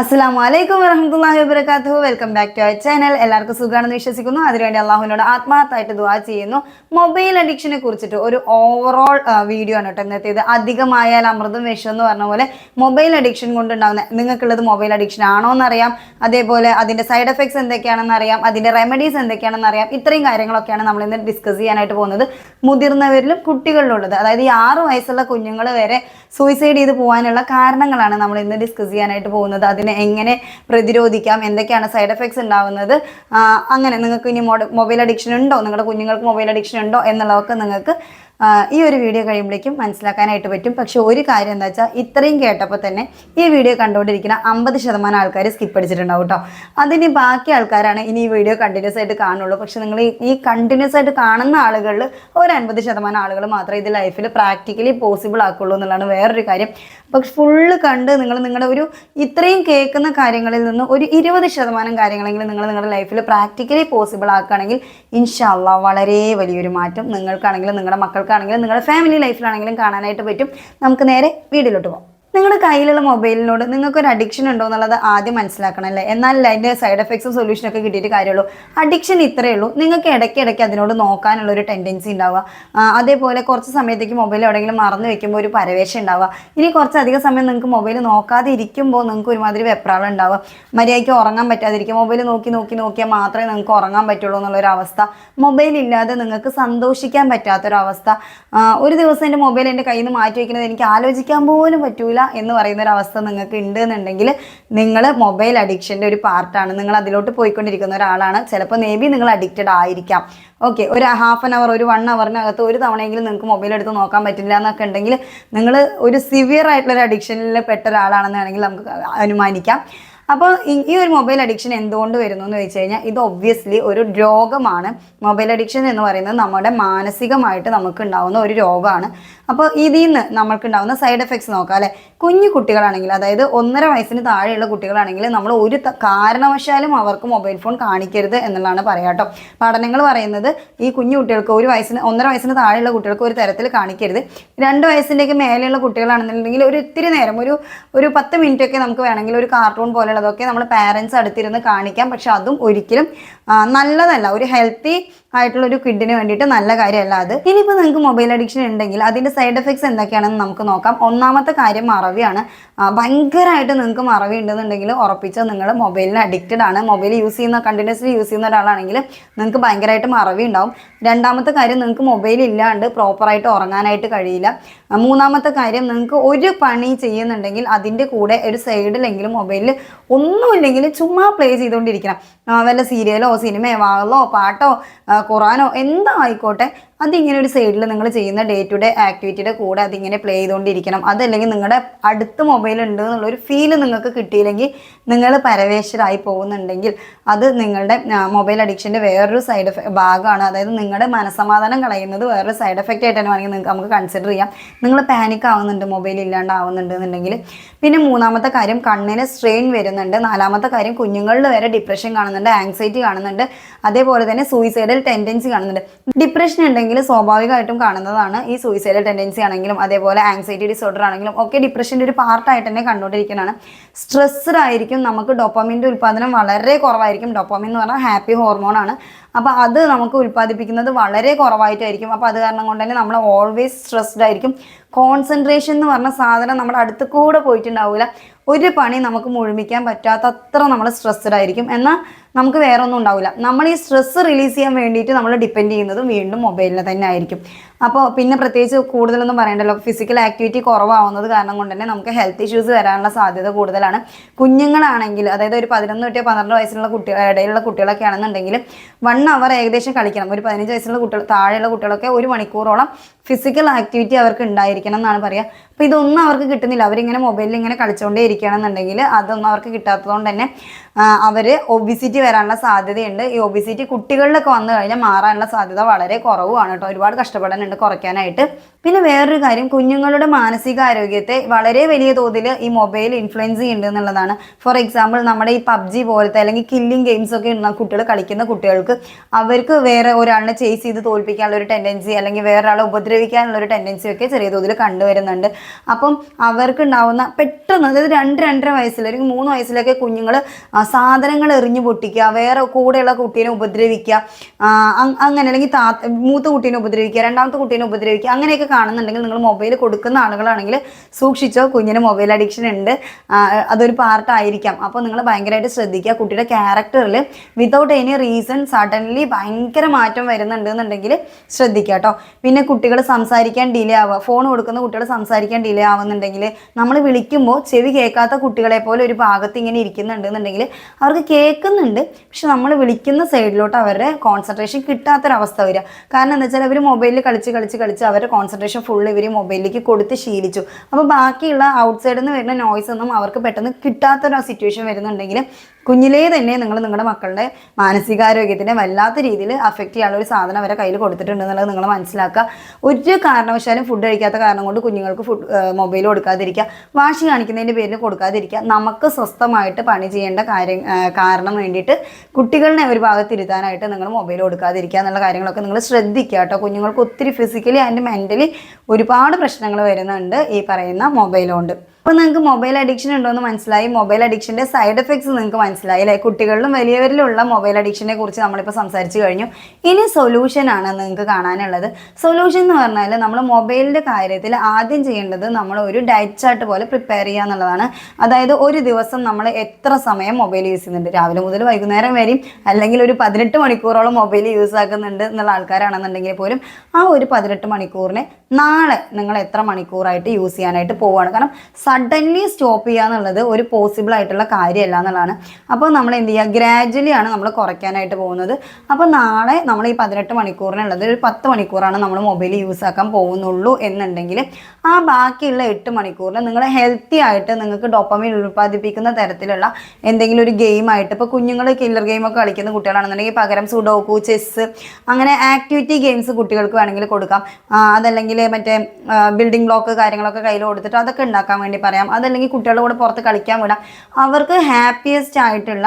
അസ്സാം വലൈക്കും വരഹമുല്ലാഹി വബർക്കാത്തു welcome back to our channel എല്ലാവർക്കും സുഖമാണെന്ന് വിശ്വസിക്കുന്നു. അതിനുവേണ്ടി അള്ളാഹുവിനോട് ആത്മാർത്ഥമായിട്ട് ദുവാ ചെയ്യുന്നു. മൊബൈൽ അഡിക്ഷനെ കുറിച്ചിട്ട് ഒരു ഓവറോൾ വീഡിയോ ആണ് കേട്ടോ ഇന്നത്തേത്. അധികമായാൽ അമൃതം വിഷം എന്ന് പറഞ്ഞ പോലെ മൊബൈൽ അഡിക്ഷൻ കൊണ്ടുണ്ടാകുന്ന നിങ്ങൾക്കുള്ളത് മൊബൈൽ അഡിക്ഷൻ ആണോ എന്നറിയാം. അതേപോലെ അതിന്റെ സൈഡ് എഫക്ട്സ് എന്തൊക്കെയാണെന്ന് അറിയാം. അതിന്റെ റെമഡീസ് എന്തൊക്കെയാണെന്ന് അറിയാം. ഇത്രയും കാര്യങ്ങളൊക്കെയാണ് നമ്മൾ ഇന്ന് ഡിസ്കസ് ചെയ്യാനായിട്ട് പോകുന്നത്. മുതിർന്നവരിലും കുട്ടികളിലും ഉള്ളത് അതായത് ഈ ആറ് വയസ്സുള്ള കുഞ്ഞുങ്ങൾ വരെ സൂയിസൈഡ് ചെയ്ത് പോകാനുള്ള കാരണങ്ങളാണ് നമ്മൾ ഇന്ന് ഡിസ്കസ് ചെയ്യാനായിട്ട് പോകുന്നത്. അതിനെ എങ്ങനെ പ്രതിരോധിക്കാം എന്തൊക്കെയാണ് സൈഡ് എഫക്ട്സ് ഉണ്ടാവുന്നത് അങ്ങനെ നിങ്ങൾക്ക് ഇനി മൊബൈൽ അഡിക്ഷൻ ഉണ്ടോ? നിങ്ങളുടെ കുഞ്ഞുങ്ങൾക്ക് മൊബൈൽ അഡിക്ഷൻ ഉണ്ടോ? എന്നുള്ളതൊക്കെ നിങ്ങൾക്ക് ഈ ഒരു വീഡിയോ കഴിയുമ്പോഴേക്കും മനസ്സിലാക്കാനായിട്ട് പറ്റും. പക്ഷെ ഒരു കാര്യം എന്താ വെച്ചാൽ ഇത്രയും കേട്ടപ്പോൾ തന്നെ ഈ വീഡിയോ കണ്ടുകൊണ്ടിരിക്കുന്ന അമ്പത് ശതമാനം ആൾക്കാർ സ്കിപ്പ് അടിച്ചിട്ടുണ്ടാവും കേട്ടോ അതിന് ബാക്കി ആൾക്കാരാണ് ഇനി ഈ വീഡിയോ കണ്ടിന്യൂസ് ആയിട്ട് കാണുള്ളൂ. പക്ഷെ നിങ്ങൾ ഈ- കണ്ടിന്യൂസ് ആയിട്ട് കാണുന്ന ആളുകളിൽ ഒരു അൻപത് ശതമാനം ആളുകൾ മാത്രമേ ഇത് ലൈഫിൽ പ്രാക്ടിക്കലി പോസിബിൾ ആക്കുള്ളൂ എന്നുള്ളതാണ് വേറൊരു കാര്യം. പക്ഷെ ഫുള്ള് കണ്ട് നിങ്ങൾ നിങ്ങളുടെ ഒരു ഇത്രയും കേൾക്കുന്ന കാര്യങ്ങളിൽ നിന്ന് ഒരു ഇരുപത് ശതമാനം കാര്യങ്ങളെങ്കിലും നിങ്ങൾ നിങ്ങളുടെ ലൈഫിൽ പ്രാക്ടിക്കലി പോസിബിൾ ആക്കുകയാണെങ്കിൽ ഇൻഷാല്ല വളരെ വലിയൊരു മാറ്റം നിങ്ങൾക്കാണെങ്കിലും നിങ്ങളുടെ മക്കൾക്കാണെങ്കിലും നിങ്ങളുടെ ഫാമിലി ലൈഫിലാണെങ്കിലും കാണാനായിട്ട് പറ്റും. നമുക്ക് നേരെ വീഡിയോയിലോട്ട് പോകാം. നിങ്ങളുടെ കയ്യിലുള്ള മൊബൈലിനോട് നിങ്ങൾക്ക് ഒരു അഡിക്ഷൻ ഉണ്ടോ എന്നുള്ളത് ആദ്യം മനസ്സിലാക്കണം അല്ലേ? എന്നാലല്ലേ അതിന്റെ സൈഡ് എഫക്ട്സും സൊല്യൂഷനും ഒക്കെ കിട്ടിയിട്ട് കാര്യമുള്ളൂ. അഡിക്ഷൻ ഇത്രയേ ഉള്ളൂ. നിങ്ങൾക്ക് ഇടയ്ക്ക് ഇടയ്ക്ക് അതിനോട് നോക്കാനുള്ള ഒരു ടെൻഡൻസി ഉണ്ടാവുക. അതേപോലെ കുറച്ച് സമയത്തേക്ക് മൊബൈൽ എവിടെയെങ്കിലും മറന്നു വെക്കുമ്പോൾ ഒരു പരവേശം ഉണ്ടാവുക. ഇനി കുറച്ചധികം സമയം നിങ്ങൾക്ക് മൊബൈൽ നോക്കാതെ ഇരിക്കുമ്പോൾ നിങ്ങൾക്ക് ഒരുമാതിരി വെപ്രാളം ഉണ്ടാവുക. മര്യാദയ്ക്ക് ഉറങ്ങാൻ പറ്റാതിരിക്കുക. മൊബൈൽ നോക്കി നോക്കി നോക്കിയാൽ മാത്രമേ നിങ്ങൾക്ക് ഉറങ്ങാൻ പറ്റുള്ളൂ എന്നുള്ളൊരു അവസ്ഥ. മൊബൈൽ ഇല്ലാതെ നിങ്ങൾക്ക് സന്തോഷിക്കാൻ പറ്റാത്തൊരവസ്ഥ. ഒരു ദിവസം എന്റെ മൊബൈൽ എന്റെ കയ്യിൽ നിന്ന് മാറ്റി വയ്ക്കുന്നത് എനിക്ക് ആലോചിക്കാൻ പോലും പറ്റൂല. എന്ന് പറയുന്ന ഒരു അവസ്ഥ നിങ്ങൾക്ക് ഉണ്ട് എന്നുണ്ടെങ്കിൽ നിങ്ങൾ മൊബൈൽ അഡിക്ഷന്റെ ഒരു പാർട്ടാണ് നിങ്ങൾ അതിലോട്ട് പോയിക്കൊണ്ടിരിക്കുന്ന ഒരാളാണ്. ചിലപ്പോൾ മേ ബി നിങ്ങൾ അഡിക്റ്റഡ് ആയിരിക്കാം. ഓക്കെ ഒരു ഹാഫ് ആൻ അവർ ഒരു വൺ അവറിനകത്ത് ഒരു തവണയെങ്കിലും നിങ്ങൾക്ക് മൊബൈൽ എടുത്ത് നോക്കാൻ പറ്റില്ല എന്നൊക്കെ ഉണ്ടെങ്കിൽ നിങ്ങൾ ഒരു സിവിയർ ആയിട്ടുള്ള ഒരു അഡിക്ഷനിൽ പെട്ട ഒരാളാണെന്നാണെങ്കിൽ നമുക്ക് അനുമാനിക്കാം. അപ്പോൾ ഈ- ഒരു മൊബൈൽ അഡിക്ഷൻ എന്തുകൊണ്ട് വരുന്നു എന്ന് വെച്ച് കഴിഞ്ഞാൽ ഇത് ഒബ്വിയസ്ലി ഒരു രോഗമാണ്. മൊബൈൽ അഡിക്ഷൻ എന്ന് പറയുന്നത് നമ്മുടെ മാനസികമായിട്ട് നമുക്ക് ഉണ്ടാകുന്ന ഒരു രോഗമാണ്. അപ്പോൾ ഇതിൽ നിന്ന് നമുക്ക് ഉണ്ടാകുന്ന സൈഡ് എഫക്ട്സ് നോക്കാം അല്ലെ? കുഞ്ഞു കുട്ടികളാണെങ്കിൽ അതായത് ഒന്നര വയസ്സിന് താഴെയുള്ള കുട്ടികളാണെങ്കിൽ നമ്മൾ ഒരു കാരണവശാലും അവർക്ക് മൊബൈൽ ഫോൺ കാണിക്കരുത് എന്നുള്ളതാണ് പറയാട്ടോ പഠനങ്ങൾ പറയുന്നത് ഈ കുഞ്ഞു കുട്ടികൾക്ക് ഒരു വയസ്സിന് ഒന്നര വയസ്സിന് താഴെയുള്ള കുട്ടികൾക്ക് ഒരു തരത്തിൽ കാണിക്കരുത്. രണ്ട് വയസ്സിന്റെയൊക്കെ മേലെയുള്ള കുട്ടികളാണെന്നുണ്ടെങ്കിൽ ഒരു ഇത്തിരി നേരം ഒരു ഒരു പത്ത് മിനിറ്റൊക്കെ നമുക്ക് വേണമെങ്കിൽ ഒരു കാർട്ടൂൺ പോലെയുള്ളതൊക്കെ നമ്മൾ പാരൻസ് അടുത്തിരുന്ന് കാണിക്കാം. പക്ഷെ അതും ഒരിക്കലും നല്ലതല്ല. ഒരു ഹെൽത്തി ആയിട്ടുള്ള ഒരു കിഡിന് വേണ്ടിയിട്ട് നല്ല കാര്യമല്ല അത്. ഇനിയിപ്പോൾ നിങ്ങൾക്ക് മൊബൈൽ അഡിക്ഷൻ ഉണ്ടെങ്കിൽ അതിന്റെ സൈഡ് എഫക്ട്സ് എന്തൊക്കെയാണെന്ന് നമുക്ക് നോക്കാം. ഒന്നാമത്തെ കാര്യം മറവിയാണ്. ഭയങ്കരമായിട്ട് നിങ്ങൾക്ക് മറവി ഉണ്ടെന്നുണ്ടെങ്കിൽ ഉറപ്പിച്ചാൽ നിങ്ങൾ മൊബൈലിന് അഡിക്റ്റഡ് ആണ്. മൊബൈൽ യൂസ് ചെയ്യുന്ന കണ്ടിന്യൂസ്ലി യൂസ് ചെയ്യുന്ന ഒരാളാണെങ്കിൽ നിങ്ങൾക്ക് ഭയങ്കരമായിട്ട് മറവി ഉണ്ടാവും. രണ്ടാമത്തെ കാര്യം നിങ്ങൾക്ക് മൊബൈൽ ഇല്ലാണ്ട് പ്രോപ്പറായിട്ട് ഉറങ്ങാനായിട്ട് കഴിയില്ല. മൂന്നാമത്തെ കാര്യം നിങ്ങൾക്ക് ഒരു പണി ചെയ്യുന്നുണ്ടെങ്കിൽ അതിന്റെ കൂടെ ഒരു സൈഡിലെങ്കിലും മൊബൈലിൽ ഒന്നുമില്ലെങ്കിൽ ചുമ്മാ പ്ലേ ചെയ്തുകൊണ്ടിരിക്കണം. വല്ല സീരിയലോ സിനിമയോ വാളോ പാട്ടോ ഖുറാനോ എന്താ ആയിക്കോട്ടെ അതിങ്ങനെ ഒരു സൈഡിൽ നിങ്ങൾ ചെയ്യുന്ന ഡേ ടു ഡേ ആക്ടിവിറ്റിയുടെ കൂടെ അതിങ്ങനെ പ്ലേ ചെയ്തുകൊണ്ടിരിക്കണം അതല്ലെങ്കിൽ നിങ്ങളുടെ അടുത്ത് മൊബൈൽ ഉണ്ട് എന്നുള്ളൊരു ഫീൽ നിങ്ങൾക്ക് കിട്ടിയില്ലെങ്കിൽ നിങ്ങൾ പരവേശരായി പോകുന്നുണ്ടെങ്കിൽ അത് നിങ്ങളുടെ മൊബൈൽ അഡിക്ഷന്റെ വേറൊരു സൈഡ് എഫക്ട് ഭാഗമാണ്. അതായത് നിങ്ങളുടെ മനസമാധാനം കളയുന്നത് വേറൊരു സൈഡ് എഫക്റ്റ് ആയിട്ടാണ് വേണമെങ്കിൽ നിങ്ങൾക്ക് നമുക്ക് കൺസിഡർ ചെയ്യാം. നിങ്ങൾ പാനിക് ആവുന്നുണ്ട് മൊബൈൽ ഇല്ലാണ്ടാവുന്നുണ്ട് എന്നുണ്ടെങ്കിൽ. പിന്നെ മൂന്നാമത്തെ കാര്യം കണ്ണിന് സ്ട്രെയിൻ വരുന്നുണ്ട്. നാലാമത്തെ കാര്യം കുഞ്ഞുങ്ങളിൽ വരെ ഡിപ്രഷൻ കാണുന്നുണ്ട് ആങ്സൈറ്റി കാണുന്നുണ്ട്. അതേപോലെ തന്നെ സൂയിസൈഡൽ ടെൻഡൻസി കാണുന്നുണ്ട്. ഡിപ്രഷൻ ഉണ്ടെങ്കിൽ സ്വാഭാവികമായിട്ടും കാണുന്നതാണ് ഈ സൂയിസൈഡൽ ടെൻഡൻസി ആണെങ്കിലും അതേപോലെ ആങ്സൈറ്റി ഡിസോർഡർ ആണെങ്കിലും ഒക്കെ ഡിപ്രഷന്റെ ഒരു പാർട്ടായിട്ട് തന്നെ കണ്ടുകൊണ്ടിരിക്കുന്നതാണ്. സ്ട്രെസ്ഡ് ആയിരിക്കും നമുക്ക് ഡോപ്പാമിന്റെ ഉൽപ്പാദനം വളരെ കുറവായിരിക്കും. ഡോപ്പാമിൻ എന്ന് പറഞ്ഞാൽ ഹാപ്പി ഹോർമോണാണ് അപ്പോൾ അത് നമുക്ക് ഉൽപ്പാദിപ്പിക്കുന്നത് വളരെ കുറവായിട്ടായിരിക്കും. അപ്പോൾ അത് കാരണം കൊണ്ട് തന്നെ നമ്മൾ ഓൾവേസ് സ്ട്രെസ്ഡ് ആയിരിക്കും. കോൺസെൻട്രേഷൻ എന്ന് പറഞ്ഞ സാധനം നമ്മുടെ അടുത്ത് കൂടെ പോയിട്ടുണ്ടാവില്ല ഒരു പണി നമുക്ക് മുഴുമിക്കാൻ പറ്റാത്തത്ര നമ്മൾ സ്ട്രെസ്ഡ് ആയിരിക്കും. എന്നാൽ നമുക്ക് വേറെ ഒന്നും ഉണ്ടാവില്ല നമ്മൾ ഈ സ്ട്രെസ്സ് റിലീസ് ചെയ്യാൻ വേണ്ടിയിട്ട് നമ്മൾ ഡിപ്പെൻഡ് ചെയ്യുന്നത് വീണ്ടും മൊബൈലിനെ തന്നെ ആയിരിക്കും. അപ്പോൾ പിന്നെ പ്രത്യേകിച്ച് കൂടുതലൊന്നും പറയണ്ടല്ലോ. ഫിസിക്കൽ ആക്ടിവിറ്റി കുറവാവുന്നത് കാരണം കൊണ്ട് തന്നെ നമുക്ക് ഹെൽത്ത് ഇഷ്യൂസ് വരാനുള്ള സാധ്യത കൂടുതലാണ്. കുഞ്ഞുങ്ങളാണെങ്കിൽ അതായത് ഒരു പതിനൊന്ന് തൊട്ട് പന്ത്രണ്ട് വയസ്സിലുള്ള കുട്ടികൾ ഇടയിലുള്ള കുട്ടികളൊക്കെ ആണെന്നുണ്ടെങ്കിൽ വൺ അവർ ഏകദേശം കളിക്കണം. ഒരു പതിനഞ്ച് വയസ്സുള്ള കുട്ടികൾ താഴെയുള്ള കുട്ടികളൊക്കെ ഒരു മണിക്കൂറോളം ഫിസിക്കൽ ആക്ടിവിറ്റി അവർക്ക് ഉണ്ടായിരിക്കണം എന്നാണ് പറയുക അപ്പോൾ ഇതൊന്നും അവർക്ക് കിട്ടുന്നില്ല. അവരിങ്ങനെ മൊബൈലിൽ ഇങ്ങനെ കളിച്ചുകൊണ്ടേ ഇരിക്കുകയാണെന്നുണ്ടെങ്കിൽ അതൊന്നും അവർക്ക് കിട്ടാത്തതുകൊണ്ട് തന്നെ അവർ ഒബിസിറ്റി വരാനുള്ള സാധ്യതയുണ്ട്. ഈ ഒബിസിറ്റി കുട്ടികളിലൊക്കെ വന്നു കഴിഞ്ഞാൽ മാറാനുള്ള സാധ്യത വളരെ കുറവാണ് കേട്ടോ. ഒരുപാട് കഷ്ടപ്പെടാനുണ്ട് കുറയ്ക്കാനായിട്ട്. പിന്നെ വേറൊരു കാര്യം കുഞ്ഞുങ്ങളുടെ മാനസികാരോഗ്യത്തെ വളരെ വലിയ തോതിൽ ഈ മൊബൈൽ ഇൻഫ്ലുവൻസ് ചെയ്യുന്നുണ്ട് എന്നുള്ളതാണ്. ഫോർ എക്സാമ്പിൾ നമ്മുടെ ഈ പബ്ജി പോലത്തെ അല്ലെങ്കിൽ കില്ലിംഗ് ഗെയിംസ് ഒക്കെ കുട്ടികൾ കളിക്കുന്ന കുട്ടികൾക്ക് അവർക്ക് വേറെ ഒരാളിനെ ചേസ് ചെയ്ത് തോൽപ്പിക്കാനുള്ള ഒരു ടെൻഡൻസി അല്ലെങ്കിൽ വേറെ ഒരാളെ ഉപദ്രവിക്കാനുള്ള ഒരു ടെൻഡൻസി ഒക്കെ ചെറിയ തോതിൽ കണ്ടുവരുന്നുണ്ട്. അപ്പം അവർക്ക് ഉണ്ടാവുന്ന പെട്ടെന്ന് അതായത് രണ്ട് രണ്ടര വയസ്സിൽ അല്ലെങ്കിൽ മൂന്ന് വയസ്സിലൊക്കെ കുഞ്ഞുങ്ങൾ സാധനങ്ങൾ എറിഞ്ഞു പൊട്ടിക്കുക വേറെ കൂടെയുള്ള കുട്ടീനെ ഉപദ്രവിക്കുക അങ്ങനെ അല്ലെങ്കിൽ മൂത്ത കുട്ടീനെ ഉപദ്രവിക്കുക രണ്ടാമത്തെ കുട്ടീനെ ഉപദ്രവിക്കുക അങ്ങനെയൊക്കെ കാണുന്നുണ്ടെങ്കിൽ നിങ്ങൾ മൊബൈൽ കൊടുക്കുന്ന ആളുകളാണെങ്കിൽ സൂക്ഷിച്ചോ കുഞ്ഞിന് മൊബൈൽ അഡിക്ഷൻ ഉണ്ട്. അതൊരു പാർട്ടായിരിക്കാം. അപ്പോൾ നിങ്ങൾ ഭയങ്കരമായിട്ട് ശ്രദ്ധിക്കുക. കുട്ടിയുടെ ക്യാരക്ടറിൽ വിതൗട്ട് എനി റീസൺ സഡൻലി ഭയങ്കര മാറ്റം വരുന്നുണ്ട് എന്നുണ്ടെങ്കിൽ ശ്രദ്ധിക്കുക കേട്ടോ. പിന്നെ കുട്ടികൾ സംസാരിക്കാൻ ഡിലേ ആവുക. ഫോൺ കൊടുക്കുന്ന കുട്ടികൾ സംസാരിക്കാൻ ഡിലേ ആവുന്നുണ്ടെങ്കിൽ നമ്മൾ വിളിക്കുമ്പോൾ ചെവി കേൾക്കാത്ത കുട്ടികളെ പോലെ ഒരു ഭാഗത്ത് ഇങ്ങനെ ഇരിക്കുന്നുണ്ട് എന്നുണ്ടെങ്കിൽ അവർക്ക് കേൾക്കുന്നുണ്ട്. പക്ഷെ നമ്മൾ വിളിക്കുന്ന സൈഡിലോട്ട് അവരുടെ കോൺസെൻട്രേഷൻ കിട്ടാത്തൊരവസ്ഥ വരിക. കാരണം എന്താ വെച്ചാൽ അവർ മൊബൈലിൽ കളിച്ച് കളിച്ച് കളിച്ച് അവരുടെ കോൺസെൻട്രേഷൻ ഫുൾ ഇവർ മൊബൈലിലേക്ക് കൊടുത്ത് ശീലിച്ചു. അപ്പോൾ ബാക്കിയുള്ള ഔട്ട്സൈഡിൽ നിന്ന് വരുന്ന നോയ്സ് ഒന്നും അവർക്ക് പെട്ടെന്ന് കിട്ടാത്തൊരു സിറ്റുവേഷൻ വരുന്നുണ്ടെങ്കിൽ കുഞ്ഞിലേ തന്നെ നിങ്ങൾ നിങ്ങളുടെ മക്കളുടെ മാനസികാരോഗ്യത്തിനെ വല്ലാത്ത രീതിയിൽ അഫക്റ്റ് ചെയ്യാനുള്ള ഒരു സാധനം അവരെ കയ്യിൽ കൊടുത്തിട്ടുണ്ട് എന്നുള്ളത് നിങ്ങൾ മനസ്സിലാക്കുക. ഒരു കാരണവശാലും ഫുഡ് കഴിക്കാത്ത കാരണം കൊണ്ട് കുഞ്ഞുങ്ങൾക്ക് ഫുഡ് മൊബൈൽ കൊടുക്കാതിരിക്കുക. വാശി കാണിക്കുന്നതിന്റെ പേരിൽ കൊടുക്കാതിരിക്കുക. നമുക്ക് സ്വസ്ഥമായിട്ട് പണി ചെയ്യേണ്ട കാര്യം കാരണം വേണ്ടിയിട്ട് കുട്ടികളെ ഒരു ഭാഗത്ത് ഇരുത്താനായിട്ട് നിങ്ങൾ മൊബൈൽ കൊടുക്കാതിരിക്കുക എന്നുള്ള കാര്യങ്ങളൊക്കെ നിങ്ങൾ ശ്രദ്ധിക്കുക കേട്ടോ. കുഞ്ഞുങ്ങൾക്ക് ഒത്തിരി ഫിസിക്കലി ആൻഡ് മെന്റലി ഒരുപാട് പ്രശ്നങ്ങൾ വരുന്നുണ്ട് ഈ പറയുന്ന മൊബൈൽ കൊണ്ട്. അപ്പോൾ നിങ്ങൾക്ക് മൊബൈൽ അഡിക്ഷൻ ഉണ്ടോ എന്ന് മനസ്സിലായി മൊബൈൽ അഡിക്ഷന്റെ സൈഡ് എഫക്ട്സ് നിങ്ങൾക്ക് മനസ്സിലായി അല്ലേ? കുട്ടികളിലും വലിയവരിലുള്ള മൊബൈൽ അഡിക്ഷനെ കുറിച്ച് നമ്മളിപ്പോൾ സംസാരിച്ചു കഴിഞ്ഞു. ഇനി സൊല്യൂഷൻ ആണ് നിങ്ങൾക്ക് കാണാനുള്ളത്. സൊല്യൂഷൻ എന്ന് പറഞ്ഞാൽ നമ്മൾ മൊബൈലിന്റെ കാര്യത്തിൽ ആദ്യം ചെയ്യേണ്ടത് നമ്മൾ ഒരു ഡയറ്റ് ചാർട്ട് പോലെ പ്രിപ്പയർ ചെയ്യുക എന്നുള്ളതാണ്. അതായത് ഒരു ദിവസം നമ്മൾ എത്ര സമയം മൊബൈൽ യൂസ് ചെയ്യുന്നുണ്ട്. രാവിലെ മുതൽ വൈകുന്നേരം വരെയും അല്ലെങ്കിൽ ഒരു പതിനെട്ട് മണിക്കൂറോളം മൊബൈൽ യൂസ് ആക്കുന്നുണ്ട് എന്നുള്ള ആൾക്കാരാണെന്നുണ്ടെങ്കിൽ പോലും ആ ഒരു പതിനെട്ട് മണിക്കൂറിനെ നാളെ നിങ്ങൾ എത്ര മണിക്കൂറായിട്ട് യൂസ് ചെയ്യാനായിട്ട് പോവുകയാണ്. കാരണം സഡൻലി സ്റ്റോപ്പ് ചെയ്യുക എന്നുള്ളത് ഒരു പോസിബിൾ ആയിട്ടുള്ള കാര്യമല്ല എന്നുള്ളതാണ്. അപ്പോൾ നമ്മൾ എന്ത് ചെയ്യുക? ഗ്രാജ്വലി ആണ് നമ്മൾ കുറയ്ക്കാനായിട്ട് പോകുന്നത്. അപ്പോൾ നാളെ നമ്മൾ ഈ പതിനെട്ട് മണിക്കൂറിനുള്ളത് ഒരു പത്ത് മണിക്കൂറാണ് നമ്മൾ മൊബൈൽ യൂസ് ആക്കാൻ പോകുന്നുള്ളൂ എന്നുണ്ടെങ്കിൽ ആ ബാക്കിയുള്ള എട്ട് മണിക്കൂറിൽ നിങ്ങൾ ഹെൽത്തി ആയിട്ട് നിങ്ങൾക്ക് ഡോപ്പമിൻ ഉൽപ്പാദിപ്പിക്കുന്ന തരത്തിലുള്ള എന്തെങ്കിലും ഒരു ഗെയിം ആയിട്ട് ഇപ്പോൾ കുഞ്ഞുങ്ങൾ കില്ലർ ഗെയിമൊക്കെ കളിക്കുന്ന കുട്ടികളാണെന്നുണ്ടെങ്കിൽ പകരം സുഡോക്കു ചെസ്സ് അങ്ങനെ ആക്ടിവിറ്റി ഗെയിംസ് കുട്ടികൾക്ക് വേണമെങ്കിൽ കൊടുക്കാം. അതല്ലെങ്കിൽ മറ്റേ ബിൽഡിംഗ് ബ്ലോക്ക് കാര്യങ്ങളൊക്കെ കയ്യിൽ കൊടുത്തിട്ട് അതൊക്കെ ഉണ്ടാക്കാൻ വേണ്ടി പറയാം. അതല്ലെങ്കിൽ കുട്ടികളുടെ കൂടെ പുറത്ത് കളിക്കാൻ വിടാം. അവർക്ക് ഹാപ്പിയസ്റ്റ് ആയിട്ടുള്ള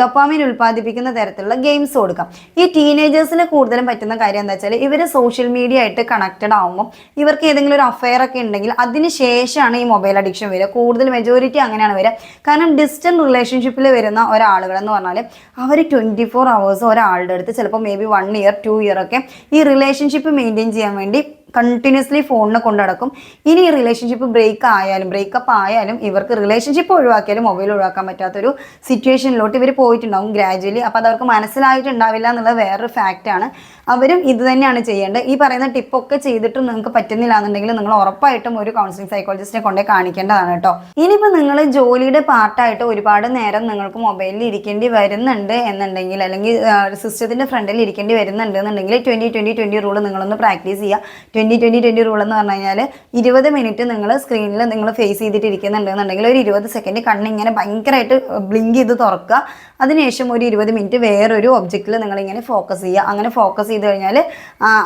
ഡൊപ്പാമിൻ ഉൽപ്പാദിപ്പിക്കുന്ന തരത്തിലുള്ള ഗെയിംസ് കൊടുക്കാം. ഈ ടീനേജേഴ്സിന് കൂടുതലും പറ്റുന്ന കാര്യം എന്താ വെച്ചാൽ ഇവർ സോഷ്യൽ മീഡിയ ആയിട്ട് കണക്റ്റഡ് ആകുമ്പോൾ ഇവർക്ക് ഏതെങ്കിലും ഒരു അഫയർ ഒക്കെ ഉണ്ടെങ്കിൽ അതിന് ശേഷമാണ് ഈ മൊബൈൽ അഡിക്ഷൻ വരിക. കൂടുതൽ മെജോറിറ്റി അങ്ങനെയാണ് വരിക. കാരണം ഡിസ്റ്റന്റ് റിലേഷൻഷിപ്പിൽ വരുന്ന ഒരാളുകൾ എന്ന് പറഞ്ഞാൽ അവർ ട്വന്റി ഫോർ അവേഴ്സ് ഒരാളുടെ അടുത്ത് ചിലപ്പോൾ maybe one year two year ഒക്കെ ഈ റിലേഷൻഷിപ്പ് മെയിന്റെയിൻ ചെയ്യാൻ വേണ്ടി കണ്ടിന്യൂസ്ലി ഫോണിനെ കൊണ്ട് നടക്കും. ഇനി റിലേഷൻഷിപ്പ് ബ്രേക്ക് ആയാലും ബ്രേക്കപ്പ് ആയാലും ഇവർക്ക് റിലേഷൻഷിപ്പ് ഒഴിവാക്കിയാലും മൊബൈൽ ഒഴിവാക്കാൻ പറ്റാത്തൊരു സിറ്റുവേഷനിലോട്ട് ഇവർ പോയിട്ടുണ്ടാവും ഗ്രാജുവലി അപ്പോൾ അത് അവർക്ക് മനസ്സിലായിട്ടുണ്ടാവില്ല എന്നുള്ളത് വേറൊരു ഫാക്റ്റാണ് അവരും ഇത് തന്നെയാണ് ചെയ്യേണ്ടത്. ഈ പറയുന്ന ടിപ്പൊക്കെ ചെയ്തിട്ടും നിങ്ങൾക്ക് പറ്റുന്നില്ല എന്നുണ്ടെങ്കിൽ നിങ്ങൾ ഉറപ്പായിട്ടും ഒരു കൗൺസിലിംഗ് സൈക്കോളജിസ്റ്റിനെ കൊണ്ടേ കാണിക്കേണ്ടതാണ് കേട്ടോ. ഇനിയിപ്പോൾ നിങ്ങൾ ജോലിയുടെ പാർട്ടായിട്ട് ഒരുപാട് നേരം നിങ്ങൾക്ക് മൊബൈലിൽ ഇരിക്കേണ്ടി വരുന്നുണ്ട് എന്നുണ്ടെങ്കിൽ അല്ലെങ്കിൽ സിസ്റ്റത്തിന്റെ ഫ്രണ്ടിൽ ഇരിക്കേണ്ടി വരുന്നുണ്ട് എന്നുണ്ടെങ്കിൽ ട്വന്റി ട്വന്റി ട്വന്റി റൂൾ നിങ്ങളൊന്ന് പ്രാക്ടീസ് ചെയ്യുക. ട്വന്റി ട്വന്റി ട്വന്റി റൂൾ എന്ന് പറഞ്ഞു കഴിഞ്ഞാൽ ഇരുപത് മിനിറ്റ് നിങ്ങൾ സ്ക്രീനിൽ നിങ്ങൾ ഫേസ് ചെയ്തിട്ട് ഇരിക്കുന്നുണ്ട് എന്നുണ്ടെങ്കിൽ ഒരു ഇരുപത് സെക്കൻഡ് കണ്ണിങ്ങനെ ഭയങ്കരമായിട്ട് ബ്ലിങ്ക് ചെയ്ത് തുറക്കുക. അതിനുശേഷം ഒരു ഇരുപത് മിനിറ്റ് വേറൊരു ഒബ്ജക്റ്റിൽ നിങ്ങളിങ്ങനെ ഫോക്കസ് ചെയ്യുക. അങ്ങനെ ഫോക്കസ് കഴിഞ്ഞാൽ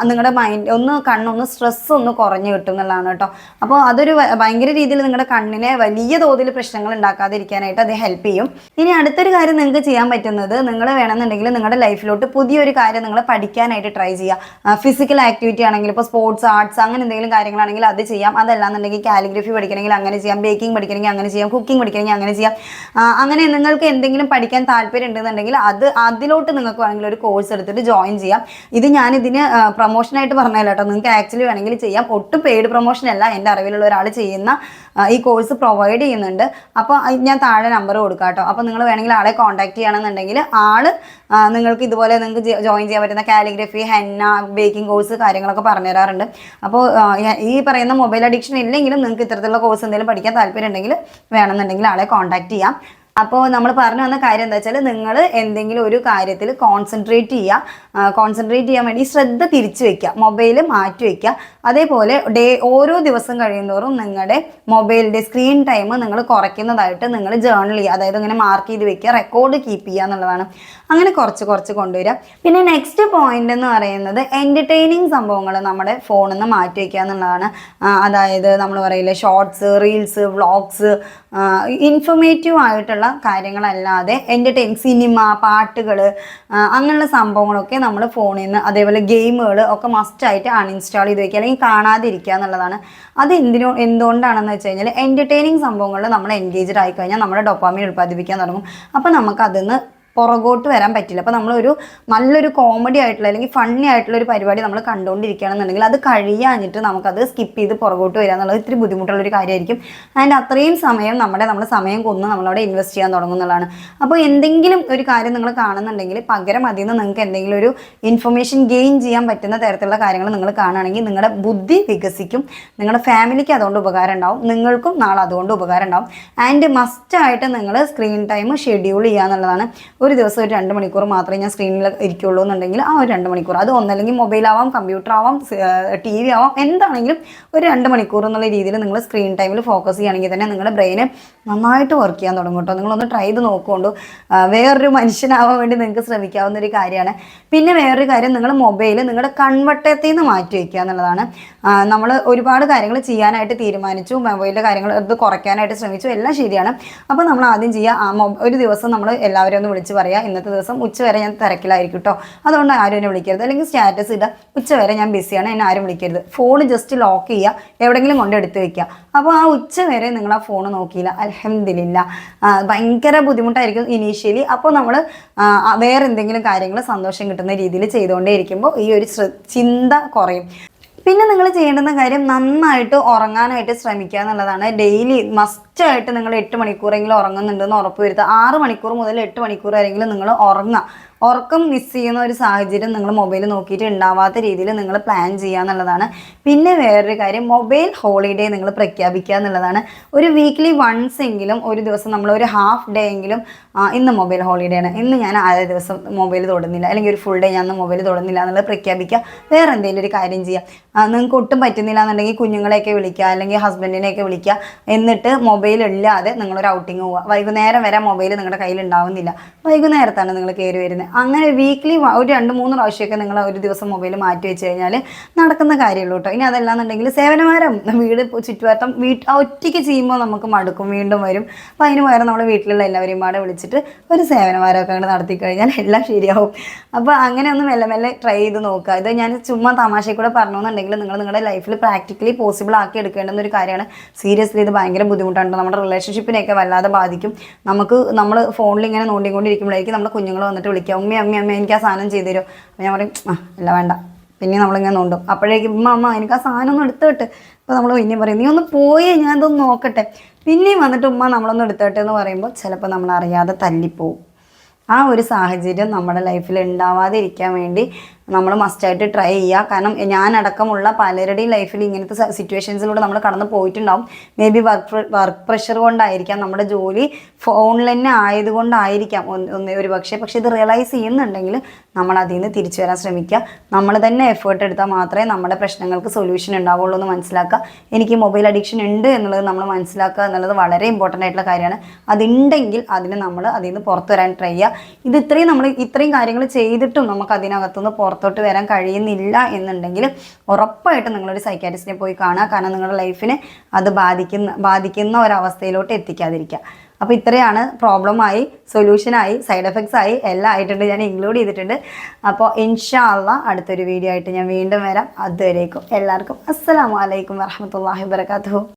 നിങ്ങളുടെ മൈൻഡ് ഒന്ന് കണ്ണൊന്ന് സ്ട്രെസ് ഒന്ന് കുറഞ്ഞു കിട്ടും എന്നുള്ളതാണ് കേട്ടോ. അപ്പോൾ അതൊരു ഭയങ്കര രീതിയിൽ നിങ്ങളുടെ കണ്ണിനെ വലിയ തോതിൽ പ്രശ്നങ്ങൾ ഉണ്ടാക്കാതിരിക്കാനായിട്ട് അത് ഹെൽപ്പ് ചെയ്യും. ഇനി അടുത്തൊരു കാര്യം നിങ്ങൾക്ക് ചെയ്യാൻ പറ്റുന്നത് നിങ്ങൾ വേണമെന്നുണ്ടെങ്കിൽ നിങ്ങളുടെ ലൈഫിലോട്ട് പുതിയൊരു കാര്യം നിങ്ങൾ പഠിക്കാനായിട്ട് ട്രൈ ചെയ്യുക ഫിസിക്കൽ ആക്ടിവിറ്റി ആണെങ്കിൽ ഇപ്പോൾ സ്പോർട്സ് ആർട്സ് അങ്ങനെ എന്തെങ്കിലും കാര്യങ്ങളാണെങ്കിൽ അത് ചെയ്യാം. അതല്ലാന്നുണ്ടെങ്കിൽ കാലിഗ്രഫി പഠിക്കണമെങ്കിൽ അങ്ങനെ ചെയ്യാം. ബേക്കിംഗ് പഠിക്കണമെങ്കിൽ അങ്ങനെ ചെയ്യാം. കുക്കിംഗ് പഠിക്കണമെങ്കിൽ അങ്ങനെ ചെയ്യാം. അങ്ങനെ നിങ്ങൾക്ക് എന്തെങ്കിലും പഠിക്കാൻ താല്പര്യം ഉണ്ടെന്നുണ്ടെങ്കിൽ അത് അതിലോട്ട് നിങ്ങൾക്ക് വേണമെങ്കിൽ ഒരു കോഴ്സ് എടുത്തിട്ട് ജോയിൻ ചെയ്യാം. ഇത് ഞാൻ ഇതിന് പ്രൊമോഷനായിട്ട് പറഞ്ഞല്ലോ കേട്ടോ. നിങ്ങൾക്ക് ആക്ച്വലി വേണമെങ്കിൽ ചെയ്യാം. ഒട്ടും പെയ്ഡ് പ്രൊമോഷൻ അല്ല. എന്റെ അറിവിലുള്ള ഒരാൾ ചെയ്യുന്ന ഈ കോഴ്സ് പ്രൊവൈഡ് ചെയ്യുന്നുണ്ട്. അപ്പോൾ ഞാൻ താഴെ നമ്പർ കൊടുക്കാം കേട്ടോ. അപ്പോൾ നിങ്ങൾ വേണമെങ്കിൽ ആളെ കോൺടാക്ട് ചെയ്യണമെന്നുണ്ടെങ്കിൽ ആൾ നിങ്ങൾക്ക് ഇതുപോലെ നിങ്ങൾക്ക് ജോയിൻ ചെയ്യാൻ പറ്റുന്ന കാലിഗ്രഫി ഹെന്ന ബേക്കിംഗ് കോഴ്സ് കാര്യങ്ങളൊക്കെ പറഞ്ഞു തരാറുണ്ട്. അപ്പോൾ ഈ പറയുന്ന മൊബൈൽ അഡിക്ഷൻ ഇല്ലെങ്കിലും നിങ്ങൾക്ക് ഇത്തരത്തിലുള്ള കോഴ്സ് എന്തെങ്കിലും പഠിക്കാൻ താല്പര്യം ഉണ്ടെങ്കിൽ വേണമെന്നുണ്ടെങ്കിൽ ആളെ കോൺടാക്ട് ചെയ്യാം. അപ്പോൾ നമ്മൾ പറഞ്ഞു വന്ന കാര്യം എന്താ വെച്ചാൽ നിങ്ങൾ എന്തെങ്കിലും ഒരു കാര്യത്തിൽ കോൺസെൻട്രേറ്റ് ചെയ്യുക. കോൺസെൻട്രേറ്റ് ചെയ്യാൻ വേണ്ടി ശ്രദ്ധ തിരിച്ചു വയ്ക്കുക മൊബൈൽ മാറ്റി വയ്ക്കുക അതേപോലെ ഡേ ഓരോ ദിവസം കഴിയുന്തോറും നിങ്ങളുടെ മൊബൈലിന്റെ സ്ക്രീൻ ടൈം നിങ്ങൾ കുറയ്ക്കുന്നതായിട്ട് നിങ്ങൾ ജേർണൽ ചെയ്യുക. അതായത് ഇങ്ങനെ മാർക്ക് ചെയ്ത് വെക്കുക റെക്കോർഡ് കീപ്പ് ചെയ്യുക എന്നുള്ളതാണ്. അങ്ങനെ കുറച്ച് കുറച്ച് കൊണ്ടുവരിക. പിന്നെ നെക്സ്റ്റ് പോയിന്റ് എന്ന് പറയുന്നത് എന്റർടൈനിങ് സംഭവങ്ങൾ നമ്മുടെ ഫോണിൽ നിന്ന് മാറ്റി വയ്ക്കുക എന്നുള്ളതാണ്. അതായത് നമ്മൾ പറയില്ലേ ഷോർട്സ് റീൽസ് വ്ളോഗ്സ് ഇൻഫർമേറ്റീവ് ആയിട്ടുള്ള കാര്യങ്ങളല്ലാതെ എന്റർടൈൻ സിനിമ പാട്ടുകൾ അങ്ങനെയുള്ള സംഭവങ്ങളൊക്കെ നമ്മൾ ഫോണിൽ നിന്ന് അതേപോലെ ഗെയിമുകൾ ഒക്കെ മസ്റ്റായിട്ട് അൺഇൻസ്റ്റാൾ ചെയ്ത് വെക്കുക അല്ലെങ്കിൽ കാണാതിരിക്കുക എന്നുള്ളതാണ്. അത് എന്തിനോ എന്തുകൊണ്ടാണെന്ന് വെച്ച് കഴിഞ്ഞാൽ എന്റർടൈനിങ് സംഭവങ്ങളിൽ നമ്മൾ എൻഗേജ്ഡ് ആയിക്കഴിഞ്ഞാൽ നമ്മുടെ ഡൊപ്പാമിൻ ഉൽപ്പാദിപ്പിക്കാൻ തുടങ്ങും. അപ്പോൾ നമുക്ക് അതിന്ന് പുറകോട്ട് വരാൻ പറ്റില്ല. അപ്പോൾ നമ്മളൊരു നല്ലൊരു കോമഡി ആയിട്ടുള്ള അല്ലെങ്കിൽ ഫണ്ണി ആയിട്ടുള്ള ഒരു പരിപാടി നമ്മൾ കണ്ടുകൊണ്ടിരിക്കുകയാണെന്നുണ്ടെങ്കിൽ അത് കഴിയാഞ്ഞിട്ട് നമുക്കത് സ്കിപ്പ് ചെയ്ത് പുറകോട്ട് വരിക എന്നുള്ളത് ഇത്തിരി ബുദ്ധിമുട്ടുള്ള ഒരു കാര്യമായിരിക്കും. ആൻഡ് അത്രയും സമയം നമ്മുടെ നമ്മുടെ സമയം കൊന്ന് നമ്മളവിടെ ഇൻവെസ്റ്റ് ചെയ്യാൻ തുടങ്ങുന്നതാണ് അപ്പോൾ എന്തെങ്കിലും ഒരു കാര്യം നിങ്ങൾ കാണുന്നുണ്ടെങ്കിൽ പകരം അതിൽ നിന്ന് നിങ്ങൾക്ക് എന്തെങ്കിലും ഒരു ഇൻഫർമേഷൻ ഗെയിൻ ചെയ്യാൻ പറ്റുന്ന തരത്തിലുള്ള കാര്യങ്ങൾ നിങ്ങൾ കാണുകയാണെങ്കിൽ നിങ്ങളുടെ ബുദ്ധി വികസിക്കും. നിങ്ങളുടെ ഫാമിലിക്ക് അതുകൊണ്ട് ഉപകാരം ഉണ്ടാവും. നിങ്ങൾക്കും നാളെ അതുകൊണ്ട് ഉപകാരം ഉണ്ടാവും. ആൻഡ് മസ്റ്റായിട്ട് നിങ്ങൾ സ്ക്രീൻ ടൈം ഷെഡ്യൂൾ ചെയ്യുക എന്നുള്ളതാണ്. ഒരു ദിവസം ഒരു രണ്ട് മണിക്കൂർ മാത്രമേ ഞാൻ സ്ക്രീനിൽ ഇരിക്കുള്ളൂ എന്നുണ്ടെങ്കിൽ ആ ഒരു രണ്ട് മണിക്കൂർ. അത് ഒന്നല്ലെങ്കിൽ മൊബൈൽ ആവാം കമ്പ്യൂട്ടർ ആവാം ടി വി ആവാം എന്താണെങ്കിലും ഒരു രണ്ട് മണിക്കൂർ എന്നുള്ള രീതിയിൽ നിങ്ങൾ സ്ക്രീൻ ടൈമിൽ ഫോക്കസ് ചെയ്യുകയാണെങ്കിൽ തന്നെ നിങ്ങളുടെ ബ്രെയിന് നന്നായിട്ട് വർക്ക് ചെയ്യാൻ തുടങ്ങും കേട്ടോ. നിങ്ങളൊന്ന് ട്രൈ ചെയ്ത് നോക്കുകൊണ്ട്. വേറൊരു മനുഷ്യനാവാൻ വേണ്ടി നിങ്ങൾക്ക് ശ്രമിക്കാവുന്ന ഒരു കാര്യമാണ്. പിന്നെ വേറൊരു കാര്യം നിങ്ങൾ മൊബൈൽ നിങ്ങളുടെ കൺവട്ടത്തിൽ നിന്ന് മാറ്റി വയ്ക്കുക എന്നുള്ളതാണ്. നമ്മൾ ഒരുപാട് കാര്യങ്ങൾ ചെയ്യാനായിട്ട് തീരുമാനിച്ചു. മൊബൈലിന്റെ കാര്യങ്ങൾ ഇത് കുറയ്ക്കാനായിട്ട് ശ്രമിച്ചു. എല്ലാം ശരിയാണ്. അപ്പോൾ നമ്മൾ ആദ്യം ചെയ്യുക ഒരു ദിവസം നമ്മൾ എല്ലാവരും ഒന്ന് വിളിച്ച് പറയുക ഇന്നത്തെ ദിവസം ഉച്ചവരെ ഞാൻ തിരക്കിലായിരിക്കും കേട്ടോ അതുകൊണ്ട് ആരും എന്നെ വിളിക്കരുത്. അല്ലെങ്കിൽ സ്റ്റാറ്റസ് ഇടുക ഉച്ചവരെ ഞാൻ ബിസിയാണ് എന്നെ ആരും വിളിക്കരുത്. ഫോൺ ജസ്റ്റ് ലോക്ക് ചെയ്യുക എവിടെയെങ്കിലും കൊണ്ട് എടുത്ത് വെക്കുക അപ്പോൾ ആ ഉച്ച വരെ നിങ്ങൾ ആ ഫോൺ നോക്കിയില്ല. അലഹമില്ല ഭയങ്കര ബുദ്ധിമുട്ടായിരിക്കും ഇനീഷ്യലി അപ്പോൾ നമ്മൾ വേറെ എന്തെങ്കിലും കാര്യങ്ങൾ സന്തോഷം കിട്ടുന്ന രീതിയിൽ ചെയ്തുകൊണ്ടേ ഇരിക്കുമ്പോൾ ഈ ഒരു ചിന്ത കുറയും. പിന്നെ നിങ്ങൾ ചെയ്യേണ്ടുന്ന കാര്യം നന്നായിട്ട് ഉറങ്ങാനായിട്ട് ശ്രമിക്കുക എന്നുള്ളതാണ്. ഡെയിലി മസ്റ്റായിട്ട് നിങ്ങൾ എട്ട് മണിക്കൂറെങ്കിലും ഉറങ്ങുന്നുണ്ടെന്ന് ഉറപ്പ് വരുത്തുക. ആറ് മണിക്കൂർ മുതൽ എട്ട് മണിക്കൂർ വരെയെങ്കിലും നിങ്ങൾ ഉറങ്ങുക. ഉറക്കം മിസ് ചെയ്യുന്ന ഒരു സാഹചര്യം നിങ്ങൾ മൊബൈൽ നോക്കിയിട്ട് ഉണ്ടാവാത്ത രീതിയിൽ നിങ്ങൾ പ്ലാൻ ചെയ്യുക എന്നുള്ളതാണ്. പിന്നെ വേറൊരു കാര്യം മൊബൈൽ ഹോളിഡേ നിങ്ങൾ പ്രഖ്യാപിക്കുക എന്നുള്ളതാണ്. ഒരു വീക്ക്ലി വൺസ് എങ്കിലും ഒരു ദിവസം നമ്മൾ ഒരു ഹാഫ് ഡേ എങ്കിലും ഇന്ന് മൊബൈൽ ഹോളിഡേ ആണ്. ഇന്ന് ഞാൻ ആ ദിവസം മൊബൈൽ തൊടുന്നില്ല. അല്ലെങ്കിൽ ഒരു ഫുൾ ഡേ ഞാൻ മൊബൈൽ തൊടുന്നില്ല എന്നുള്ളത് പ്രഖ്യാപിക്കുക. വേറെ എന്തെങ്കിലും ഒരു കാര്യം ചെയ്യുക. നിങ്ങൾക്ക് ഒട്ടും പറ്റുന്നില്ല എന്നുണ്ടെങ്കിൽ കുഞ്ഞുങ്ങളെയൊക്കെ വിളിക്കുക. അല്ലെങ്കിൽ ഹസ്ബൻഡിനെയൊക്കെ വിളിക്കുക. എന്നിട്ട് മൊബൈൽ ഇല്ലാതെ നിങ്ങളൊരു ഔട്ടിങ് പോവുക. വൈകുന്നേരം വരെ മൊബൈൽ നിങ്ങളുടെ കയ്യിൽ ഉണ്ടാവുന്നില്ല. വൈകുന്നേരത്താണ് നിങ്ങൾ കയറി വരുന്നത്. അങ്ങനെ വീക്ക്ലി ഒരു രണ്ട് മൂന്ന് പ്രാവശ്യമൊക്കെ നിങ്ങൾ ഒരു ദിവസം മൊബൈൽ മാറ്റി വെച്ച് കഴിഞ്ഞാൽ നടക്കുന്ന കാര്യമുള്ളൂ കേട്ടോ ഇനി അതല്ലാന്നുണ്ടെങ്കിൽ സേവനമാരം വീട് ചുറ്റുവട്ടം വീട്ട് ഒറ്റയ്ക്ക് ചെയ്യുമ്പോൾ നമുക്ക് മടുക്കും വീണ്ടും വരും. അപ്പോൾ അതിന് പകരം നമ്മൾ വീട്ടിലുള്ള എല്ലാവരെയും പാടെ വിളിച്ചിട്ട് ഒരു സേവനമാരമൊക്കെ അങ്ങോട്ട് നടത്തി കഴിഞ്ഞാൽ എല്ലാം ശരിയാവും. അപ്പോൾ അങ്ങനെ ഒന്ന് മെല്ലെ മെല്ലെ ട്രൈ ചെയ്ത് നോക്കുക. ഇത് ഞാൻ ചുമ്മാ തമാശയിൽ കൂടെ പറഞ്ഞെന്നുണ്ടെങ്കിൽ നിങ്ങൾ നിങ്ങളുടെ ലൈഫിൽ പ്രാക്ടിക്കലി പോസിബിൾ ആക്കി എടുക്കേണ്ടുന്ന ഒരു കാര്യമാണ്. സീരിയസ്ലി ഇത് ഭയങ്കര ബുദ്ധിമുട്ടാണ് നമ്മുടെ റിലേഷൻഷിപ്പിനെയൊക്കെ വല്ലാതെ ബാധിക്കും. നമുക്ക് നമ്മൾ ഫോണിൽ ഇങ്ങനെ നോണ്ടിക്കൊണ്ടിരിക്കുമ്പോഴായിരിക്കും നമ്മുടെ കുഞ്ഞുങ്ങൾ വന്നിട്ട് വിളിക്കുക ഉമ്മ അമ്മ അമ്മ എനിക്ക് ആ സാധനം ചെയ്തു തരും അപ്പം ഞാൻ പറയും ആ ഇല്ല വേണ്ട. പിന്നെ നമ്മളിങ്ങനെ നോണ്ടും. അപ്പോഴേക്കും ഉമ്മ അമ്മ എനിക്ക് ആ സാധനം ഒന്ന് എടുത്തിട്ട് അപ്പോൾ നമ്മൾ പിന്നെയും പറയും നീ ഒന്ന് പോയേ ഞാൻ ഇതൊന്ന് നോക്കട്ടെ. പിന്നെയും വന്നിട്ട് ഉമ്മ നമ്മളൊന്ന് എടുത്തിട്ട് എന്ന് പറയുമ്പോൾ ചിലപ്പോൾ നമ്മൾ അറിയാതെ തല്ലിപ്പോവും. ആ ഒരു സാഹചര്യം നമ്മുടെ ലൈഫിൽ ഉണ്ടാവാതിരിക്കാൻ വേണ്ടി നമ്മൾ മസ്റ്റായിട്ട് ട്രൈ ചെയ്യുക. കാരണം ഞാനടക്കമുള്ള പലരുടെയും ലൈഫിൽ ഇങ്ങനത്തെ സിറ്റുവേഷൻസിലൂടെ നമ്മൾ കടന്നു പോയിട്ടുണ്ടാവും. Maybe work work pressure കൊണ്ടായിരിക്കാം. നമ്മുടെ ജോലി ഫോണിൽ തന്നെ ആയതുകൊണ്ടായിരിക്കാം. ഒന്ന് ഒരു പക്ഷേ പക്ഷേ ഇത് റിയലൈസ് ചെയ്യുന്നുണ്ടെങ്കിൽ നമ്മൾ അതിൽ നിന്ന് തിരിച്ചു വരാൻ ശ്രമിക്കുക. നമ്മൾ തന്നെ എഫേർട്ട് എടുത്താൽ മാത്രമേ നമ്മുടെ പ്രശ്നങ്ങൾക്ക് സൊല്യൂഷൻ ഉണ്ടാവുള്ളൂ എന്ന് മനസ്സിലാക്കുക. എനിക്ക് മൊബൈൽ അഡിക്ഷൻ ഉണ്ട് എന്നുള്ളത് നമ്മൾ മനസ്സിലാക്കുക എന്നുള്ളത് വളരെ ഇമ്പോർട്ടന്റ് ആയിട്ടുള്ള കാര്യമാണ്. അതുണ്ടെങ്കിൽ അതിന് നമ്മൾ അതിൽ നിന്ന് പുറത്തു വരാൻ ട്രൈ ചെയ്യുക. ഇത് ഇത്രയും നമ്മൾ ഇത്രയും കാര്യങ്ങൾ ചെയ്തിട്ടും നമുക്ക് അതിനകത്തുനിന്ന് പുറത്തോട്ട് വരാൻ കഴിയുന്നില്ല എന്നുണ്ടെങ്കിൽ ഉറപ്പായിട്ടും നിങ്ങളൊരു സൈക്കാട്രിസ്റ്റിനെ പോയി കാണുക. കാരണം നിങ്ങളുടെ ലൈഫിനെ അത് ബാധിക്കുന്ന ബാധിക്കുന്ന ഒരവസ്ഥയിലോട്ട് എത്തിക്കാതിരിക്കുക. അപ്പോൾ ഇത്രയാണ് പ്രോബ്ലമായി സൊല്യൂഷനായി സൈഡ് എഫക്ട്സ് ആയി എല്ലാം ആയിട്ടുണ്ട്. ഞാൻ ഇൻക്ലൂഡ് ചെയ്തിട്ടുണ്ട്. അപ്പോൾ ഇൻഷാ അള്ളാ അടുത്തൊരു വീഡിയോ ആയിട്ട് ഞാൻ വീണ്ടും വരാം. അതുവരേക്കും എല്ലാവർക്കും അസ്സാം വലൈക്കും വറഹമത്തല്ലാഹി വബർക്കാത്തു